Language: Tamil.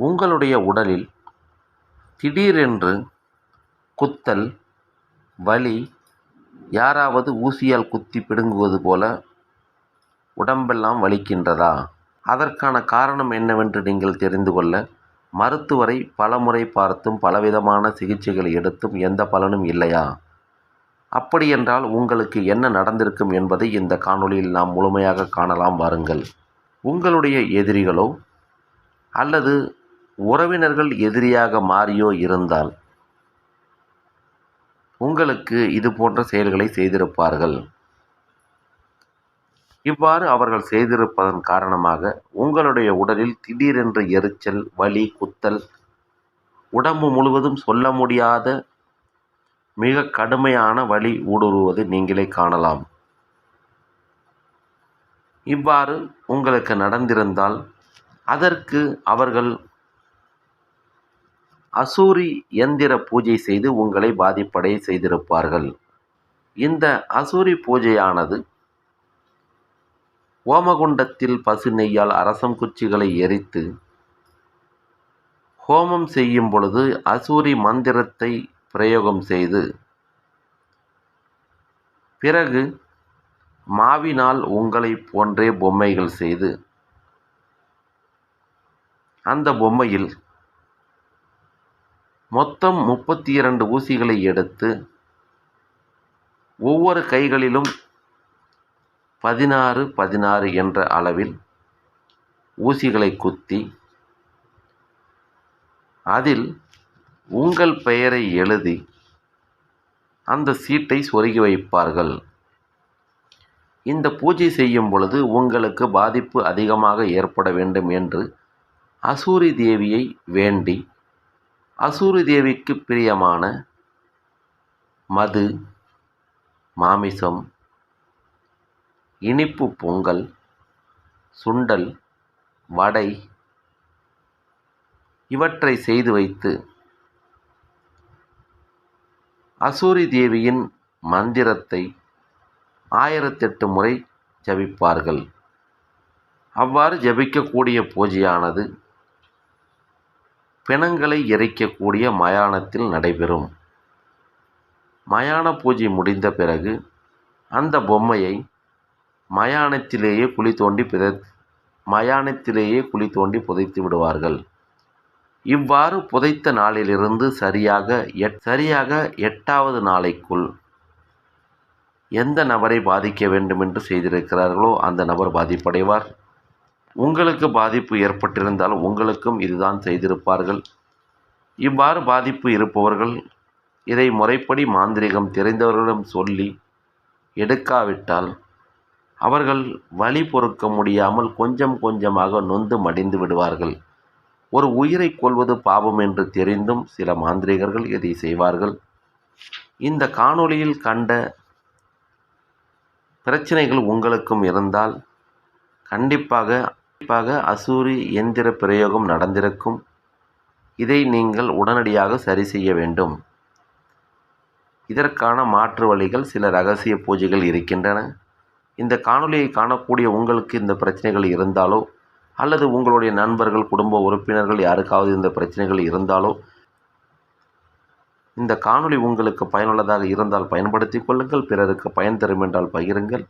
உங்களுடைய உடலில் திடீரென்று குத்தல் வலி யாராவது ஊசியால் குத்தி பிடுங்குவது போல உடம்பெல்லாம் வலிக்கின்றதா? அதற்கான காரணம் என்னவென்று நீங்கள் தெரிந்து கொள்ள மருத்துவரை பலமுறை பார்த்தும் பலவிதமான சிகிச்சைகள் எடுத்தும் எந்த பலனும் இல்லையா? அப்படியென்றால் உங்களுக்கு என்ன நடந்திருக்கும் என்பதை இந்த காணொளியில் நாம் முழுமையாக காணலாம் வாருங்கள். உங்களுடைய எதிரிகளோ அல்லது உறவினர்கள் எதிரியாக மாறியோ இருந்தால் உங்களுக்கு இது போன்ற செயல்களை செய்திருப்பார்கள். இவ்வாறு அவர்கள் செய்திருப்பதன் காரணமாக உங்களுடைய உடலில் திடீரென்று எரிச்சல் வலி குத்தல் உடம்பு முழுவதும் சொல்ல முடியாத மிக கடுமையான வலி ஊடுருவதை நீங்களே காணலாம். இவ்வாறு உங்களுக்கு நடந்திருந்தால் அதற்கு அவர்கள் அசூரி எந்திர பூஜை செய்து உங்களை பாதிப்படைய செய்திருப்பார்கள். இந்த அசூரி பூஜையானது ஓமகுண்டத்தில் பசு நெய்யால் அரசம் குச்சிகளை எரித்து ஹோமம் செய்யும் பொழுது அசூரி மந்திரத்தை பிரயோகம் செய்து பிறகு மாவினால் உங்களை போன்றே பொம்மைகள் செய்து அந்த பொம்மையில் மொத்தம் முப்பத்தி இரண்டு ஊசிகளை எடுத்து ஒவ்வொரு கைகளிலும் பதினாறு பதினாறு என்ற அளவில் ஊசிகளை குத்தி அதில் உங்கள் பெயரை எழுதி அந்த சீட்டை சொருகி வைப்பார்கள். இந்த பூஜை செய்யும் பொழுது உங்களுக்கு பாதிப்பு அதிகமாக ஏற்பட வேண்டும் என்று அசூரி தேவியை வேண்டி அசூரி தேவிக்கு பிரியமான மது மாமிசம் இனிப்பு பொங்கல் சுண்டல் வடை இவற்றை செய்து வைத்து அசூரி தேவியின் மந்திரத்தை ஆயிரத்தெட்டு முறை ஜபிப்பார்கள். அவ்வாறு ஜபிக்கக்கூடிய பூஜையானது பிணங்களை எரிக்கக்கூடிய மயானத்தில் நடைபெறும். மயான பூஜை முடிந்த பிறகு அந்த பொம்மையை மயானத்திலேயே குழி தோண்டி பித மயானத்திலேயே குழி தோண்டி புதைத்து விடுவார்கள். இவ்வாறு புதைத்த நாளிலிருந்து சரியாக எட் சரியாக எட்டாவது நாளைக்குள் எந்த நபரை பாதிக்க வேண்டும் என்று செய்திருக்கிறார்களோ அந்த நபர் பாதிப்படைவார். உங்களுக்கு பாதிப்பு ஏற்பட்டிருந்தால் உங்களுக்கும் இதுதான் செய்திருப்பார்கள். இவ்வாறு பாதிப்பு இருப்பவர்கள் இதை முறைப்படி மாந்திரிகம் தெரிந்தவர்களிடம் சொல்லி எடுக்காவிட்டால் அவர்கள் வழி பொறுக்க முடியாமல் கொஞ்சம் கொஞ்சமாக நொந்து மடிந்து விடுவார்கள். ஒரு உயிரை கொள்வது பாவம் என்று தெரிந்தும் சில மாந்திரிகர்கள் இதை செய்வார்கள். இந்த காணொளியில் கண்ட பிரச்சனைகள் உங்களுக்கும் இருந்தால் கண்டிப்பாக கண்டிப்பாக அசூரி எந்திர பிரயோகம் நடந்திருக்கும். இதை நீங்கள் உடனடியாக சரி செய்ய வேண்டும். இதற்கான மாற்று வழிகள் சில ரகசிய பூஜைகள் இருக்கின்றன. இந்த காணொலியை காணக்கூடிய உங்களுக்கு இந்த பிரச்சனைகள் இருந்தாலோ அல்லது உங்களுடைய நண்பர்கள் குடும்ப உறுப்பினர்கள் யாருக்காவது இந்த பிரச்சனைகள் இருந்தாலோ இந்த காணொளி உங்களுக்கு பயனுள்ளதாக இருந்தால் பயன்படுத்திக் கொள்ளுங்கள். பிறருக்கு பயன் தரும் என்றால் பகிருங்கள்.